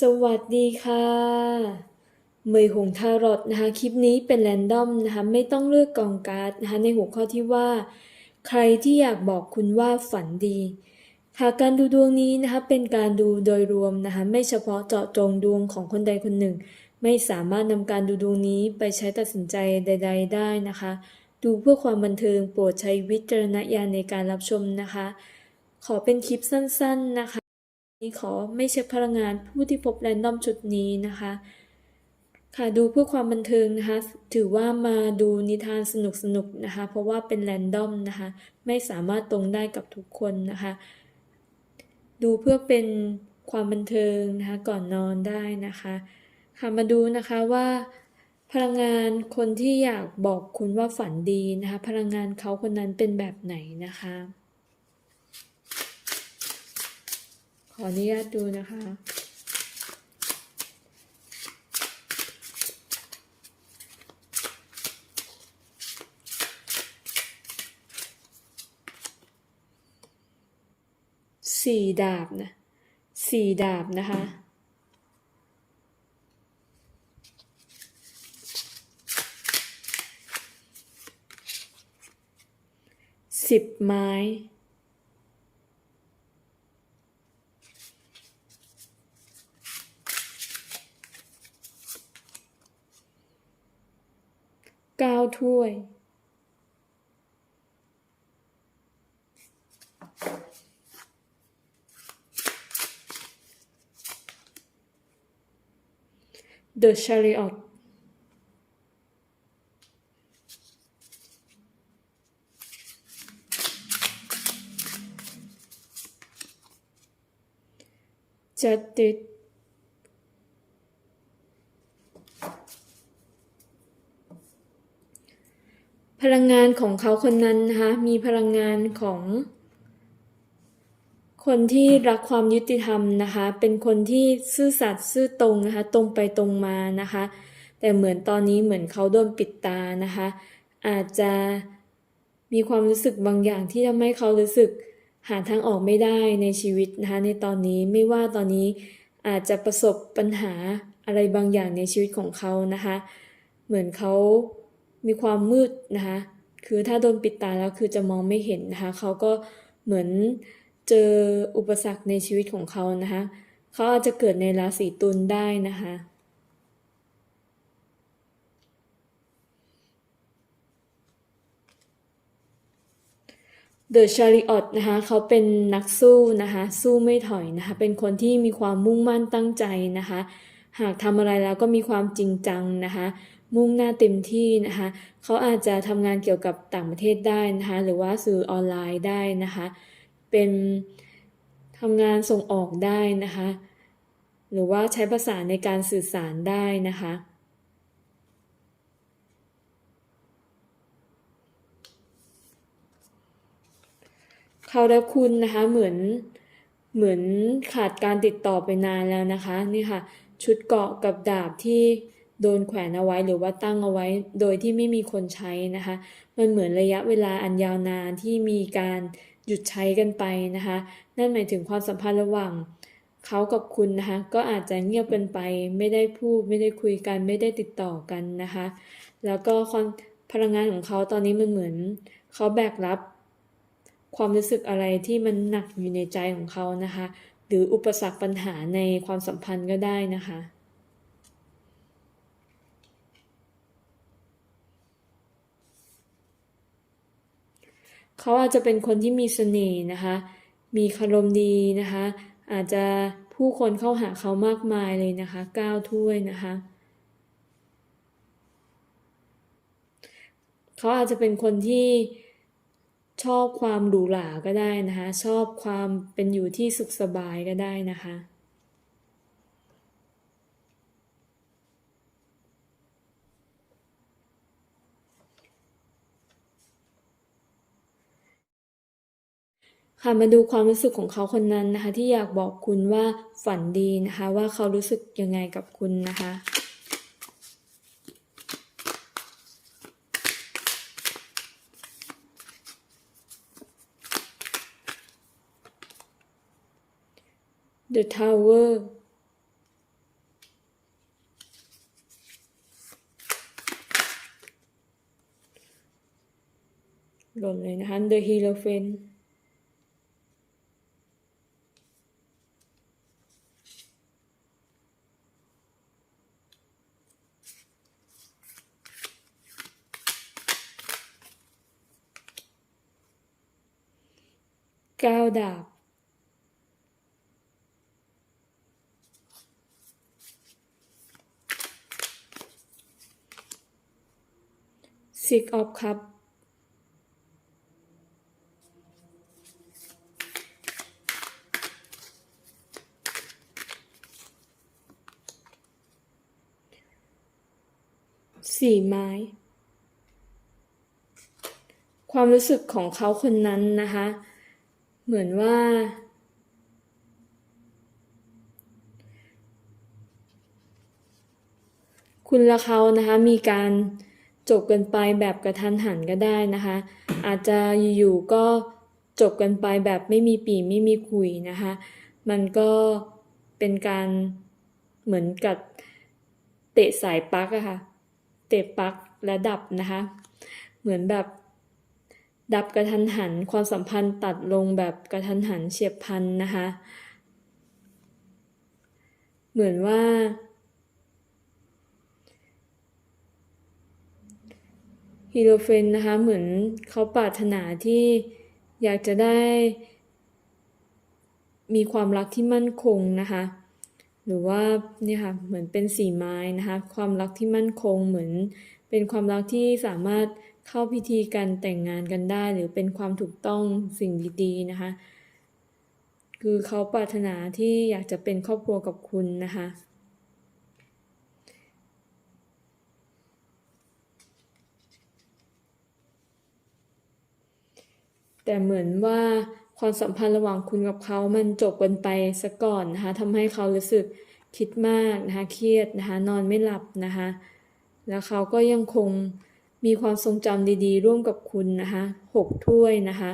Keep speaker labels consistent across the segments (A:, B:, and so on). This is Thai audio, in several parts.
A: สวัสดีค่ะ เมยหงทารอตนะคะ คลิปนี้เป็นแรนดอมนะคะ ไม่ต้องเลือกกองการ์ดนะคะ ในหัวข้อที่ว่า ใครที่อยากบอกคุณว่าฝันดี ค่ะการดูดวงนี้นะคะ เป็นการดูโดยรวมนะคะ ไม่เฉพาะเจาะจงดวงของคนใดคนหนึ่ง ไม่สามารถนำการดูดวงนี้ไปใช้ตัดสินใจใด ๆ ได้นะคะ ดูเพื่อความบันเทิงโปรดใช้วิจารณญาณในการรับชมนะคะ ขอเป็นคลิปสั้น ๆนะคะ นี้ขอไม่เช็คพลังงานผู้ที่พบแรนดอมชุดนี้นะคะ ค่ะดูเพื่อความบันเทิงนะคะ ถือว่ามาดูนิทานสนุกๆนะคะ เพราะว่าเป็นแรนดอมนะคะ ไม่สามารถตรงได้กับทุกคนนะคะ ดูเพื่อเป็นความบันเทิงนะคะก่อนนอนได้นะคะ ค่ะมาดูนะคะว่าพลังงานคนที่อยากบอกคุณว่าฝันดีนะคะ พลังงานเขาคนนั้นเป็นแบบไหนนะคะ ขออนุญาตดูนะคะ สี่ดาบนะสี่ดาบนะคะสิบไม้ ถ้วย The Chariot จัดติด ลังงานของเขาคนนั้นนะคะมีพลังงานของ คนที่รักความยุติธรรมนะคะ เป็นคนที่ซื่อสัตย์ซื่อตรงนะคะ ตรงไปตรงมานะคะ แต่เหมือนตอนนี้เหมือนเขาโดนปิดตานะคะ อาจจะมีความรู้สึกบางอย่างที่ทำให้เขารู้สึกหาทางออกไม่ได้ในชีวิตนะคะในตอนนี้ไม่ว่าตอนนี้อาจจะประสบปัญหาอะไรบางอย่างในชีวิตของเขานะคะ เหมือนเขา มีความมืดนะคะคือถ้าโดนปิดตาแล้วคือจะมองไม่เห็นนะคะเขาก็เหมือนเจออุปสรรคในชีวิตของเขานะคะเขาอาจจะเกิดในราศีตุลได้นะคะ The Chariot นะคะเขาเป็นนักสู้นะคะสู้ไม่ถอยนะคะเป็นคนที่มีความมุ่งมั่นตั้งใจนะคะหากทำอะไรแล้วก็มีความจริงจังนะคะ มุ่งหน้าเต็มที่นะคะเขาอาจจะทำงานเกี่ยวกับต่างประเทศได้นะคะหรือว่าสื่อออนไลน์ได้นะคะเป็นทำงานส่งออกได้นะคะหรือว่าใช้ภาษาในการสื่อสารได้นะคะเขาและคุณนะคะเหมือนเหมือนขาดการติดต่อไปนานแล้วนะคะนี่ค่ะชุดเกาะกับดาบที่ โดนแขวนเอาไว้หรือว่าตั้งเอาไว้โดยที่ไม่มีคนใช้นะคะ มันเหมือนระยะเวลาอันยาวนานที่มีการหยุดใช้กันไปนะคะ นั่นหมายถึงความสัมพันธ์ระหว่างเขากับคุณนะคะ ก็อาจจะเงียบกันไป ไม่ได้พูด ไม่ได้คุยกัน ไม่ได้ติดต่อกันนะคะ แล้วก็ความพลังงานของเขาตอนนี้มันเหมือนเขาแบกรับ ความรู้สึกอะไรที่มันหนักอยู่ในใจของเขานะคะ หรืออุปสรรคปัญหาในความสัมพันธ์ก็ได้นะคะ เขาอาจจะเป็นคนที่มีเสน่ห์นะคะ มีคารมดีนะคะ อาจจะผู้คนเข้าหาเขามากมายเลยนะคะก้าวถ้วยนะคะ เขาอาจจะเป็นคนที่ชอบความหรูหราก็ได้นะคะ ชอบความเป็นอยู่ที่สุขสบายก็ได้นะคะ ค่ะมาดูความรู้สึกของเขาคนนั้นนะคะ ที่อยากบอกคุณว่าฝันดีนะคะ ว่าเขารู้สึกยังไงกับคุณนะคะเดอะทาวเวอร์รวมเลยนะคะ The Hierophant ก้าดาบ Six of Cups สี่ไม้ ความรู้สึกของเขาคนนั้นนะคะ เหมือนว่า คุณและเขานะคะ มีการจบกันไปแบบกระทันหันก็ได้นะคะ อาจจะอยู่ๆก็จบกันไปแบบไม่มีปีไม่มีคุยนะคะ มันก็เป็นการเหมือนกับเตะสายปลั๊กอะค่ะ เตะปลั๊กและดับนะคะ เหมือนแบบ ดับกระทันหัน ความสัมพันธ์ตัดลงแบบกระทันหันเฉียบพลันนะคะ เหมือนว่า ฮีโรเฟนนะคะ เหมือนเขาปรารถนาที่อยากจะได้ มีความรักที่มั่นคงนะคะ หรือว่าเนี่ยค่ะ เหมือนเป็นสีไม้นะคะ ความรักที่มั่นคงเหมือน เป็นความรักที่สามารถเข้าพิธีการแต่งงานกันได้ หรือเป็นความถูกต้องสิ่งดีๆนะคะ คือเขาปรารถนาที่อยากจะเป็นครอบครัวกับคุณนะคะแต่เหมือนว่าความสัมพันธ์ระหว่างคุณกับเขามันจบกันไปซะก่อนนะคะทำให้เขารู้สึกคิดมากนะคะ เครียดนะคะ นอนไม่หลับนะคะ แล้วเขาก็ยังคงมีความทรงจำดีๆ ร่วมกับคุณนะคะหกถ้วยนะคะ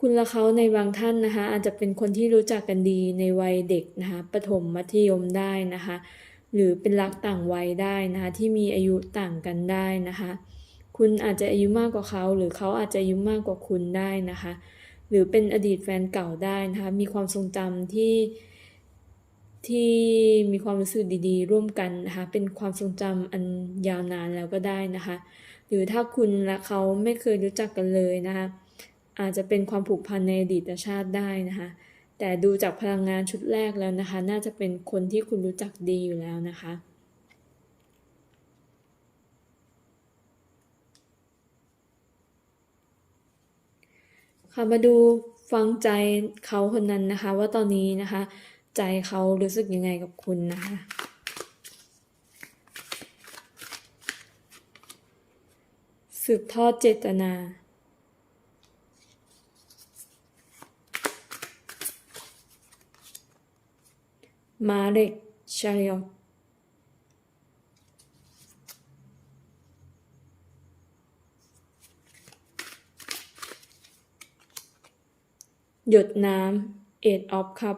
A: คุณและเขาในบางท่านนะคะ อาจจะเป็นคนที่รู้จักกันดีในวัยเด็กนะคะประถมมัธยมได้นะคะ หรือเป็นรักต่างวัยได้นะคะที่มีอายุต่างกันได้นะคะ คุณอาจจะอายุมากกว่าเขา หรือเขาอาจจะอายุมากกว่าคุณได้นะคะ หรือเป็นอดีตแฟนเก่าได้นะคะ มีความทรงจำที่ ที่มีความรู้สึกดีๆ ร่วมกันนะคะ เป็นความทรงจำอันยาวนานแล้วก็ได้นะคะ หรือถ้าคุณและเขาไม่เคยรู้จักกันเลยนะคะ อาจจะเป็นความผูกพันในอดีตชาติได้นะคะ แต่ดูจากพลังงานชุดแรกแล้วนะคะ น่าจะเป็นคนที่คุณรู้จักดีอยู่แล้วนะคะค่ะมาดูฟังใจเขาคนนั้นนะคะ ว่าตอนนี้นะคะ ใจเขารู้สึกยังไงกับคุณนะคะสืบทอดเจตนา มาเร็กชาริอตหยดน้ำเอ็ดออฟคัพ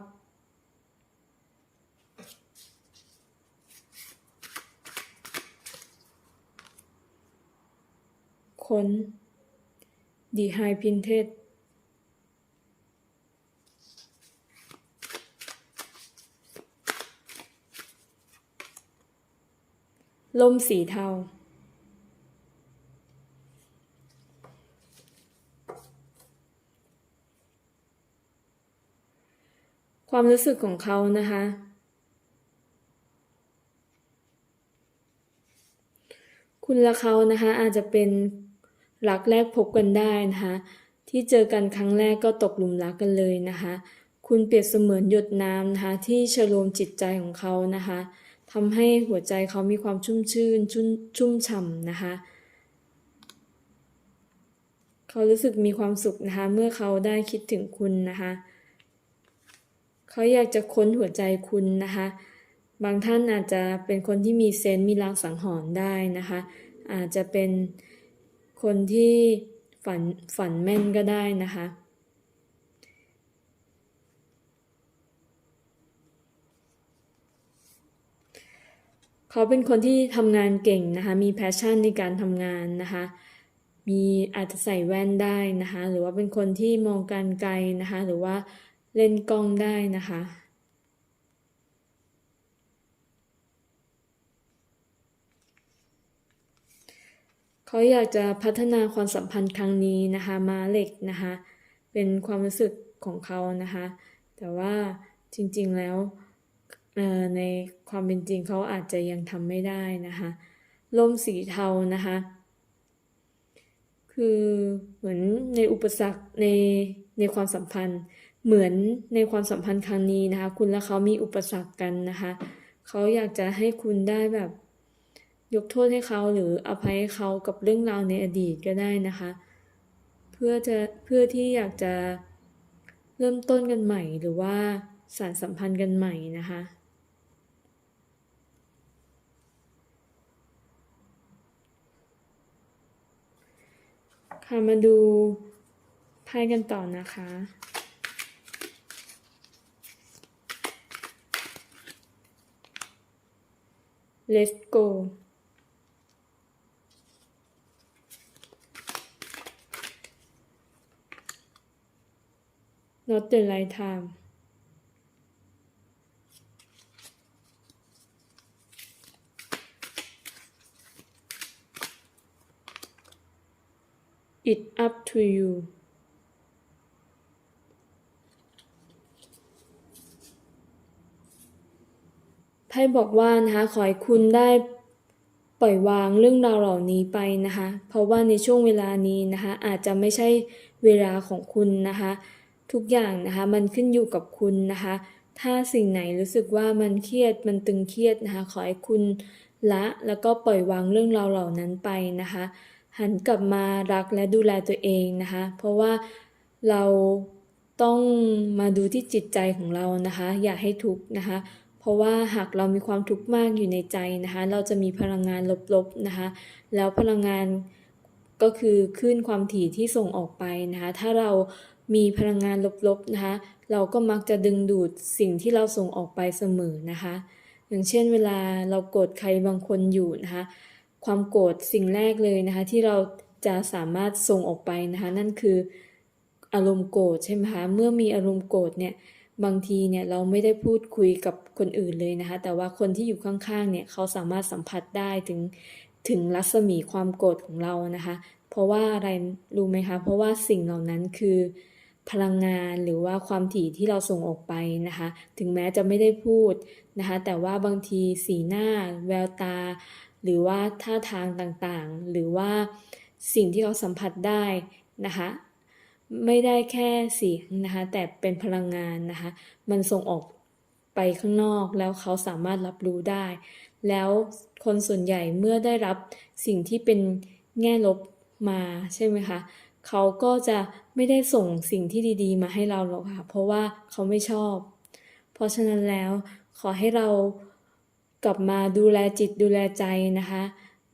A: คนดีไฮพินเทสลมสีเทา ความรู้สึกของเขานะคะ คุณและเขานะคะอาจจะเป็น รักแรกพบกันได้นะคะที่เจอกันครั้งแรกก็ตกหลุมรักกันเลยนะคะ คุณเปรียบเสมือนหยดน้ำนะคะที่ชโลมจิตใจของเขานะคะทำให้หัวใจเขามีความชุ่มชื่นชุ่มชุ่มฉ่ำนะคะ เขารู้สึกมีความสุขนะคะเมื่อเขาได้คิดถึงคุณนะคะ เขาอยากจะค้นหัวใจคุณนะคะ บางท่านอาจจะเป็นคนที่มีเซนต์มีลางสังหรณ์ได้นะคะ อาจจะเป็น คนที่ฝันฝันแม่นก็ได้นะคะ เขาเป็นคนที่ทำงานเก่งนะคะ มีแพชชั่นในการทำงานนะคะ มีอาจจะใส่แว่นได้นะคะ หรือว่าเป็นคนที่มองการไกลนะคะ หรือว่าเล่นกล้องได้นะคะ เขาอยากจะพัฒนาความสัมพันธ์ครั้งนี้นะคะมาเหล็กนะคะเป็นความรู้สึกของเขานะคะแต่ว่าจริงๆแล้วในความเป็นจริงเขาอาจจะยังทำไม่ได้นะคะลมสีเทานะคะคือเหมือนในอุปสรรคในในความสัมพันธ์เหมือนในความสัมพันธ์ครั้งนี้นะคะ คุณและเขามีอุปสรรคกันนะคะเขาอยากจะให้คุณได้แบบ ยกโทษให้เขาหรืออภัยให้เขากับเรื่องราวในอดีตก็ได้นะคะ เพื่อจะเพื่อที่อยากจะเริ่มต้นกันใหม่หรือว่าสานสัมพันธ์กันใหม่นะคะ ค่ะมาดูไพ่กันต่อนะคะ Let's go not the right time 'It up to you' ไพ่บอกว่านะคะขอให้คุณได้ปล่อยวางเรื่องราวเหล่านี้ไปนะคะ เพราะว่าในช่วงเวลานี้นะคะอาจจะไม่ใช่เวลาของคุณนะคะ ทุกอย่างนะคะมันขึ้นอยู่กับคุณนะคะ ถ้าสิ่งไหนรู้สึกว่ามันเครียดมันตึงเครียดนะคะขอให้คุณละแล้วก็ปล่อยวางเรื่องราวเหล่านั้นไปนะคะ หันกลับมารักและดูแลตัวเองนะคะ เพราะว่าเราต้องมาดูที่จิตใจของเรานะคะ อย่าให้ทุกข์นะคะ เพราะว่าหากเรามีความทุกข์มากอยู่ในใจนะคะ เราจะมีพลังงานลบๆนะคะ แล้วพลังงานก็คือคลื่นความถี่ที่ส่งออกไปนะคะ ถ้าเรา มีพลังงานลบๆนะคะเราก็มักจะดึงดูดสิ่งที่เราส่งออกไปเสมอนะคะ อย่างเช่นเวลาเราโกรธใครบางคนอยู่นะคะความโกรธสิ่งแรกเลยนะคะ ที่เราจะสามารถส่งออกไปนะคะ นั่นคืออารมณ์โกรธใช่ไหมคะเมื่อมีอารมณ์โกรธเนี่ยบางทีเนี่ยเราไม่ได้พูดคุยกับคนอื่นเลยนะคะ แต่ว่าคนที่อยู่ข้างๆเนี่ยเขาสามารถสัมผัสได้ถึงถึงรัศมีความโกรธของเรานะคะ เพราะว่าอะไรรู้ไหมคะ เพราะว่าสิ่งเหล่านั้นคือ พลังงานหรือว่าความถี่ที่เราส่งออกไปนะคะ ถึงแม้จะไม่ได้พูดนะคะ แต่ว่าบางทีสีหน้า แววตา หรือว่าท่าทางต่างๆ หรือว่าสิ่งที่เขาสัมผัสได้นะคะไม่ได้แค่เสียงนะคะแต่เป็นพลังงานนะคะมันส่งออกไปข้างนอกแล้วเขาสามารถรับรู้ได้ แล้วคนส่วนใหญ่เมื่อได้รับสิ่งที่เป็นแง่ลบมาใช่ไหมคะ เขาก็จะไม่ได้ส่งสิ่งที่ดีๆ มาให้เราหรอกค่ะ เพราะว่าเขาไม่ชอบ เพราะฉะนั้นแล้วขอให้เรากลับมาดูแลจิตดูแลใจนะคะ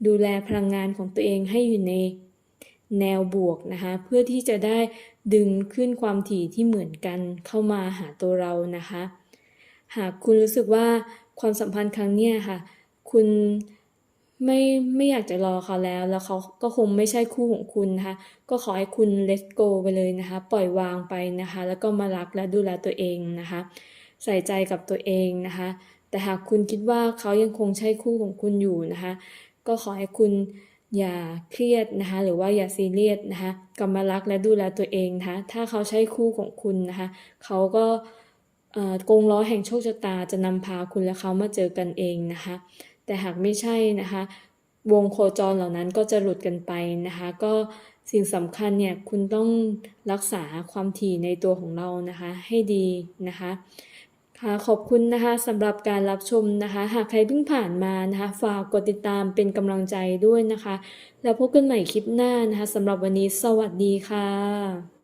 A: ดูแลพลังงานของตัวเองให้อยู่ในแนวบวกนะคะ เพื่อที่จะได้ดึงขึ้นความถี่ที่เหมือนกันเข้ามาหาตัวเรานะคะ หากคุณรู้สึกว่าความสัมพันธ์ครั้งนี้ค่ะ คุณ ไม่ไม่อยากจะรอเขาแล้ว แล้วเขาก็คงไม่ใช่คู่ของคุณนะคะ ก็ขอให้คุณ let go ไปเลยนะคะ ปล่อยวางไปนะคะ แล้วก็มารักและดูแลตัวเองนะคะ ใส่ใจกับตัวเองนะคะ แต่หากคุณคิดว่าเขายังคงใช่คู่ของคุณอยู่นะคะ ก็ขอให้คุณอย่าเครียดนะคะ หรือว่าอย่าซีเรียสนะคะกลับมารักและดูแลตัวเองนะคะ ถ้าเขาใช่คู่ของคุณนะคะ เขาก็เอ่อกงล้อแห่งโชคชะตาจะนำพาคุณและเขามาเจอกันเองนะคะ แต่หากไม่ใช่นะคะ วงโคจรเหล่านั้นก็จะหลุดกันไปนะคะ ก็สิ่งสำคัญเนี่ยคุณต้องรักษาความถี่ในตัวของเรานะคะ ให้ดีนะคะค่ะขอบคุณนะคะสำหรับการรับชมนะคะ หากใครเพิ่งผ่านมานะคะ ฝากกดติดตามเป็นกำลังใจด้วยนะคะ แล้วพบกันใหม่คลิปหน้านะคะสำหรับวันนี้สวัสดีค่ะ